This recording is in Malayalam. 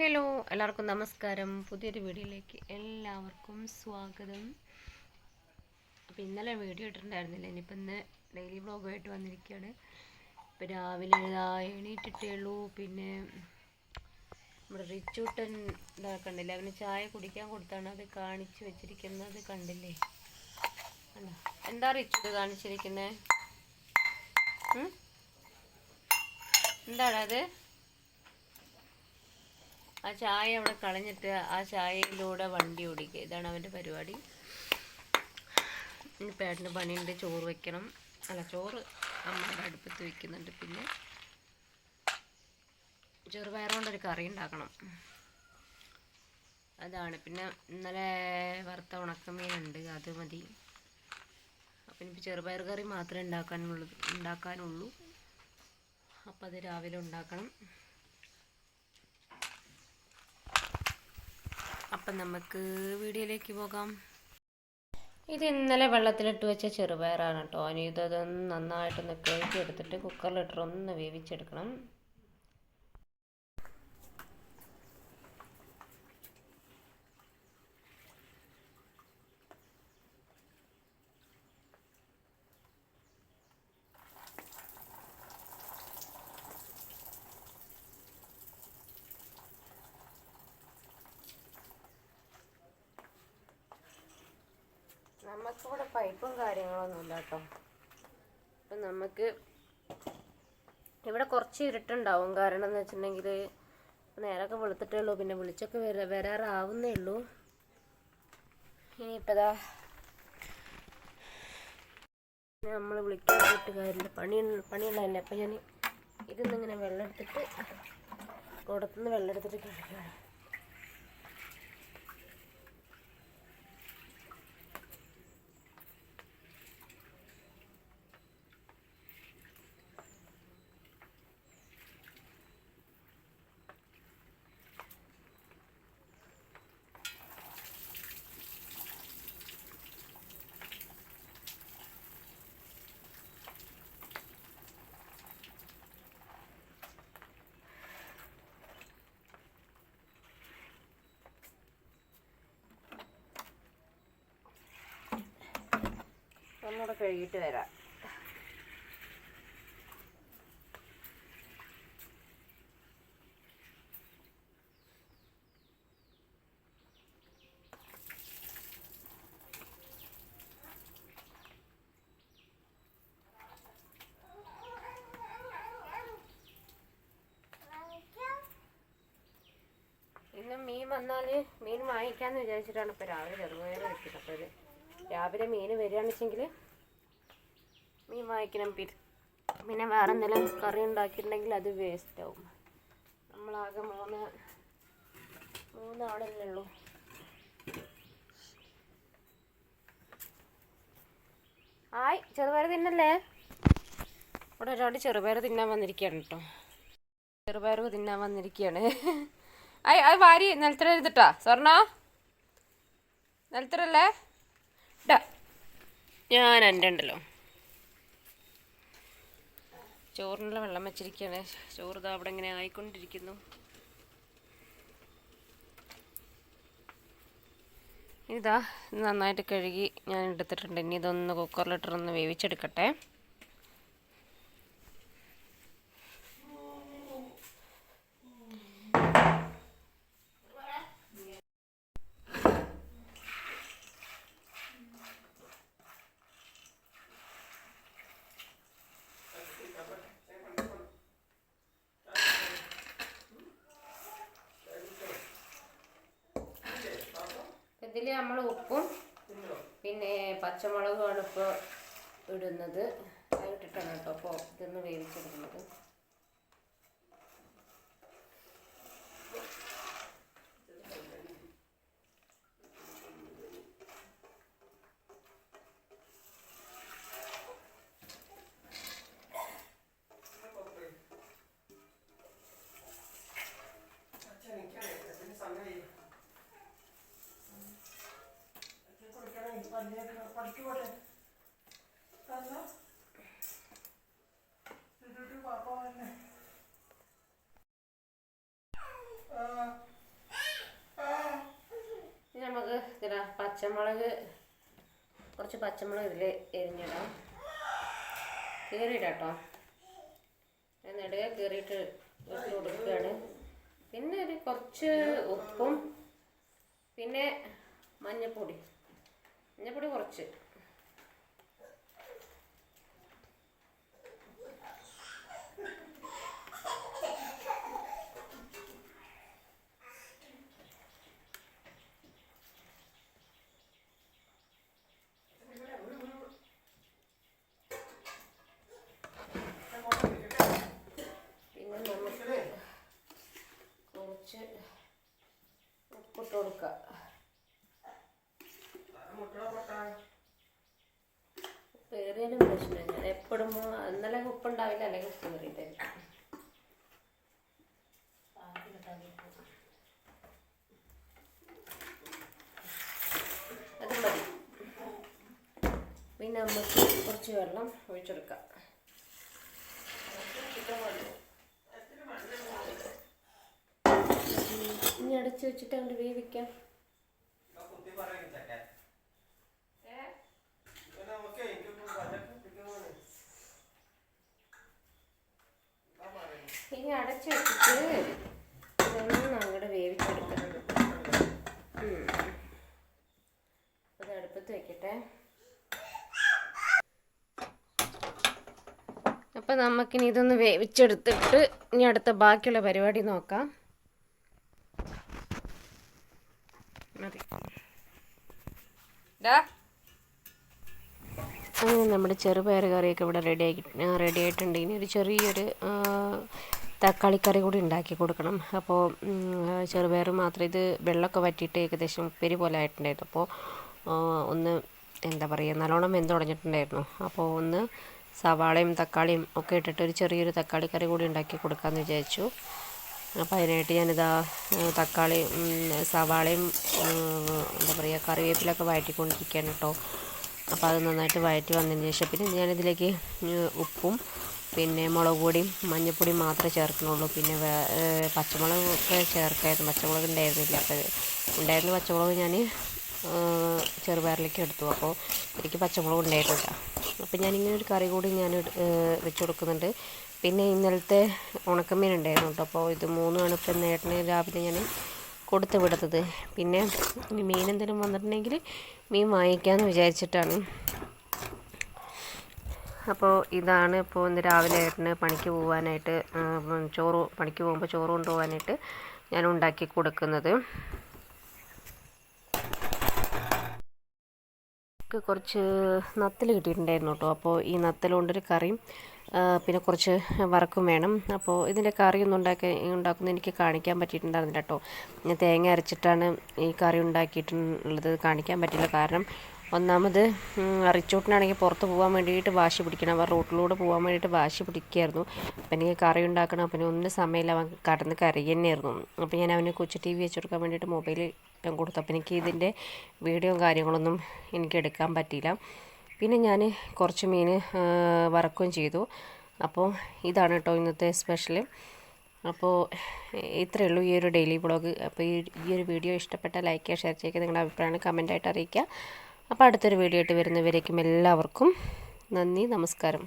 ഹലോ എല്ലാവർക്കും നമസ്കാരം. പുതിയൊരു വീഡിയോയിലേക്ക് എല്ലാവർക്കും സ്വാഗതം. അപ്പോൾ ഇന്നലെ വീഡിയോ ഇട്ടിട്ടുണ്ടായിരുന്നില്ല. ഇനിയിപ്പോൾ ഇന്ന് ഡെയിലി വ്ളോഗായിട്ട് വന്നിരിക്കുകയാണ് ഇപ്പോൾ രാവിലെ എണീറ്റിട്ടേ ഉള്ളൂ പിന്നെ നമ്മുടെ റിച്ചൂട്ടൻ ഇതാ കണ്ടില്ലേ? അവന് ചായ കുടിക്കാൻ കൊടുത്താണ് അത് കാണിച്ചു വെച്ചിരിക്കുന്നത്. കണ്ടില്ലേ? കണ്ടോ? എന്താ റിച്ചൂട്ട് കാണിച്ചിരിക്കുന്നത് എന്താണത് ആ ചായ അവിടെ കളഞ്ഞിട്ട് ആ ചായയിലൂടെ വണ്ടി ഓടിക്കുക. ഇതാണ് അവന്റെ പരിപാടി. ഇനി പേട്ടന് പണിയുണ്ട്. ചോറ് വെക്കണം. അല്ല ചോറ് അമ്മയുടെ അടുപ്പത്ത് വെക്കുന്നുണ്ട്. പിന്നെ ചെറുപയർ കൊണ്ടൊരു കറി ഉണ്ടാക്കണം. അതാണ്. പിന്നെ ഇന്നലെ വറുത്ത ഉണക്കമീനുണ്ട്. അത് മതി. അപ്പം ഇനിയിപ്പോൾ ചെറുപയർ കറി മാത്രമേ ഉണ്ടാക്കാനുള്ളൂ ഉണ്ടാക്കാനുള്ളൂ. അപ്പം അത് രാവിലെ ഉണ്ടാക്കണം. അപ്പം നമുക്ക് വീഡിയോയിലേക്ക് പോകാം. ഇത് ഇന്നലെ വെള്ളത്തിലിട്ട് വെച്ച ചെറുപയറാണ് കേട്ടോ. ഇതൊന്ന് നന്നായിട്ടൊന്ന് കഴുകി എടുത്തിട്ട് കുക്കറിലിട്ടൊന്ന് വേവിച്ചെടുക്കണം. നമുക്കിവിടെ പൈപ്പും കാര്യങ്ങളൊന്നും ഇല്ല കേട്ടോ. അപ്പം നമുക്ക് ഇവിടെ കുറച്ച് ഇരുട്ടുണ്ടാവും. കാരണം എന്ന് വെച്ചിട്ടുണ്ടെങ്കിൽ നേരമൊക്കെ വെളുത്തിട്ടേ ഉള്ളൂ. പിന്നെ വിളിച്ചൊക്കെ വര വരാറാവുന്നേ ഉള്ളൂ. ഇനിയിപ്പതാ നമ്മൾ വിളിക്കാൻ കൂട്ടുകാരില്ല പണി പണിയുണ്ടായില്ല? അപ്പം ഞാൻ ഇതിന്നിങ്ങനെ വെള്ളം എടുത്തിട്ട് കുടത്തുനിന്ന് വെള്ളം എടുത്തിട്ട് കഴിക്കുകയാണ് ഒന്നുകൂടെ കഴുകിയിട്ട് വരാം. മീൻ വന്നാൽ മീൻ വാങ്ങിക്കാന്ന് വിചാരിച്ചിട്ടാണ് ഇപ്പോൾ രാവിലെ ചെറുപയർ വെച്ചത്. അപ്പോൾ രാവിലെ മീൻ വരികയാണെന്ന് വെച്ചെങ്കിൽ മീൻ വാങ്ങിക്കണം. പിന്നെ വേറെ എന്തെങ്കിലും കറി ഉണ്ടാക്കിയിട്ടുണ്ടെങ്കിൽ അത് വേസ്റ്റ് ആവും. നമ്മളാകെ മൂന്ന് മൂന്നാളല്ലേ ഉള്ളൂ. ആയ് ചെറുപയർ തിന്നല്ലേ? ഇവിടെ ഒരാൾ ചെറുപയർ തിന്നാൻ വന്നിരിക്കുകയാണ് കേട്ടോ. ചെറുപയർ തിന്നാൻ വന്നിരിക്കുകയാണ്. ആയ് അത് വാരി നിലത്തിലെഴുതിട്ടാ സ്വർണ? നിലത്തിലല്ലേ? ഇട. ഞാൻ എന്റെ ഉണ്ടല്ലോ. ചോറിനുള്ള വെള്ളം വെച്ചിരിക്കുകയാണ് ചോറ് ഇതാ അവിടെ ഇങ്ങനെ ആയിക്കൊണ്ടിരിക്കുന്നു. ഇതാ നന്നായിട്ട് കഴുകി ഞാൻ എടുത്തിട്ടുണ്ട്. ഇനി ഇതൊന്ന് കുക്കറിലിട്ടൊന്ന് വേവിച്ചെടുക്കട്ടെ. ഇതിൽ നമ്മൾ ഉപ്പും പിന്നെ പച്ചമുളകുമാണ് ഇപ്പോൾ ഇടുന്നത്. അത് ഇട്ടിട്ടാണ് കേട്ടോ അപ്പോൾ ഇതൊന്ന് വേവിച്ചെടുക്കുന്നത്. കളിക്കോട്ടെ തന്നെ? നമുക്ക് ഇതിടാം പച്ചമുളക് കുറച്ച് പച്ചമുളക് ഇതിൽ എരിഞ്ഞിടാം. കീറിയിടാട്ടോ. നെടുക കീറിയിട്ട് ഇട്ട് കൊടുക്കുകയാണ്. പിന്നെ ഒരു കുറച്ച് ഉപ്പും പിന്നെ മഞ്ഞൾപ്പൊടി മഞ്ഞൾപ്പൊടി കുറച്ച് പിന്നെ നമുക്ക് കുറച്ച് ഉപ്പിട്ട് കൊടുക്കുക ഉപ്പ് ഏറിയാലും പ്രശ്നമില്ല ഞാൻ എപ്പോഴും ഇന്നലെ ഉപ്പുണ്ടാവില്ല അല്ലെങ്കിൽ ഉപ്പ് കയറിയിട്ടില്ല അത് മതി. പിന്നെ നമുക്ക് കുറച്ച് വെള്ളം ഒഴിച്ചെടുക്കാം ഇനി അടച്ചു വെച്ചിട്ട് അങ്ങോട്ട് വേവിക്കാം. അടച്ചു വെച്ചിട്ട് ഇതൊന്നും അങ്ങോട്ട് വേവിച്ചെടുക്കണം. അത് അടുപ്പത്ത് വെക്കട്ടെ. അപ്പം നമുക്കിനി ഇതൊന്ന് വേവിച്ചെടുത്തിട്ട് ഇനി അടുത്ത ബാക്കിയുള്ള പരിപാടി നോക്കാം. മതി. അങ്ങനെ നമ്മുടെ ചെറുപയർ കറിയൊക്കെ ഇവിടെ റെഡി ആക്കി റെഡി ആയിട്ടുണ്ട്. ഇനി ഒരു ചെറിയൊരു തക്കാളിക്കറി കൂടി ഉണ്ടാക്കി കൊടുക്കണം. അപ്പോൾ ചെറുപയർ മാത്രം ഇത് വെള്ളമൊക്കെ വറ്റിയിട്ട് ഏകദേശം ഉപ്പേരി പോലെ ആയിട്ടുണ്ടായിരുന്നു. അപ്പോൾ ഒന്ന് എന്താ പറയുക നല്ലോണം വെന്ത് തുടങ്ങിയിട്ടുണ്ടായിരുന്നു. അപ്പോൾ ഒന്ന് സവാളയും തക്കാളിയും ഒക്കെ ഇട്ടിട്ട് ഒരു ചെറിയൊരു തക്കാളിക്കറി കൂടി ഉണ്ടാക്കി കൊടുക്കാമെന്ന് വിചാരിച്ചു. അപ്പോൾ അതിനായിട്ട് ഞാനിതാ തക്കാളി സവാളയും എന്താ പറയുക കറിവേപ്പിലൊക്കെ വഴറ്റിക്കൊണ്ടിരിക്കുകയാണ് കേട്ടോ. അപ്പോൾ അത് നന്നായിട്ട് വഴറ്റി വന്നതിന് ശേഷം പിന്നെ ഞാനിതിലേക്ക് ഉപ്പും പിന്നെ മുളക് പൊടിയും മഞ്ഞൾപ്പൊടിയും മാത്രമേ ചേർക്കുന്നുള്ളൂ. പിന്നെ പച്ചമുളക് ഒക്കെ ചേർക്കായിരുന്നു. പച്ചമുളക് ഉണ്ടായിരുന്നില്ല. അപ്പോൾ ഉണ്ടായിരുന്ന പച്ചമുളക് ഞാൻ ചെറുപയറിലേക്ക് എടുത്തു. അപ്പോൾ എനിക്ക് പച്ചമുളക് ഉണ്ടായിട്ടില്ല. അപ്പോൾ ഞാനിങ്ങനെ ഒരു കറി കൂടി ഞാൻ വെച്ച് കൊടുക്കുന്നുണ്ട്. പിന്നെ ഇന്നലത്തെ ഉണക്കമീൻ ഉണ്ടായിരുന്നു കേട്ടോ. അപ്പോൾ ഇത് മൂന്നുമാണ് ഇപ്പം നേട്ടന് രാവിലെ ഞാൻ കൊടുത്ത് വിടുന്നത്. പിന്നെ മീൻ എന്തെങ്കിലും വന്നിട്ടുണ്ടെങ്കിൽ മീൻ വാങ്ങിക്കാമെന്ന് വിചാരിച്ചിട്ടാണ്. അപ്പോൾ ഇതാണ് ഇപ്പോൾ ഇന്ന് രാവിലെ ഏട്ടന് പണിക്ക് പോകാനായിട്ട് ചോറ് പണിക്ക് പോകുമ്പോൾ ചോറ് കൊണ്ടുപോകാനായിട്ട് ഞാൻ ഉണ്ടാക്കി കൊടുക്കുന്നത്. കുറച്ച് നത്തൽ കിട്ടിയിട്ടുണ്ടായിരുന്നു കേട്ടോ. അപ്പോൾ ഈ നത്തൽ കൊണ്ടൊരു കറിയും പിന്നെ കുറച്ച് വറക്കും വേണം. അപ്പോൾ ഇതിന്റെ കറിയൊന്നും ഉണ്ടാക്കി ഉണ്ടാക്കുന്നത് എനിക്ക് കാണിക്കാൻ പറ്റിയിട്ടുണ്ടായിരുന്നില്ല കേട്ടോ. ഞാൻ തേങ്ങ അരച്ചിട്ടാണ് ഈ കറി ഉണ്ടാക്കിയിട്ടുള്ളത് കാണിക്കാൻ പറ്റില്ല കാരണം ഒന്നാമത് അറിച്ചോട്ടിനാണെങ്കിൽ പുറത്ത് പോകാൻ വേണ്ടിയിട്ട് വാശി പിടിക്കണം. അവർ റോട്ടിലൂടെ പോകാൻ വേണ്ടിയിട്ട് വാശി പിടിക്കുകയായിരുന്നു. അപ്പം എനിക്ക് കറി ഉണ്ടാക്കണം. അപ്പം ഒന്നും സമയമില്ല. അവൻ കടന്ന് കറി തന്നെയായിരുന്നു അപ്പോൾ ഞാൻ അവന് കൊച്ചു ടി വി വെച്ച് കൊടുക്കാൻ വേണ്ടിയിട്ട് മൊബൈൽ ഞാൻ കൊടുത്തു. അപ്പം എനിക്ക് ഇതിന്റെ വീഡിയോ കാര്യങ്ങളൊന്നും എനിക്ക് എടുക്കാൻ പറ്റിയില്ല. പിന്നെ ഞാൻ കുറച്ച് മീൻ വറക്കുകയും ചെയ്തു. അപ്പോൾ ഇതാണ് കേട്ടോ ഇന്നത്തെ സ്പെഷ്യൽ. അപ്പോൾ ഇത്രയേ ഉള്ളൂ ഈ ഒരു ഡെയിലി ബ്ലോഗ് അപ്പോൾ ഈ ഈ ഒരു വീഡിയോ ഇഷ്ടപ്പെട്ട ലൈക്ക് ചെയ്യുക ഷെയർ ചെയ്യുക നിങ്ങളുടെ അഭിപ്രായങ്ങൾ കമന്റായിട്ട് അറിയിക്കുക. അപ്പോൾ അടുത്തൊരു വീഡിയോ ആയിട്ട് വരുന്നവരേക്കും എല്ലാവർക്കും നന്ദി നമസ്കാരം.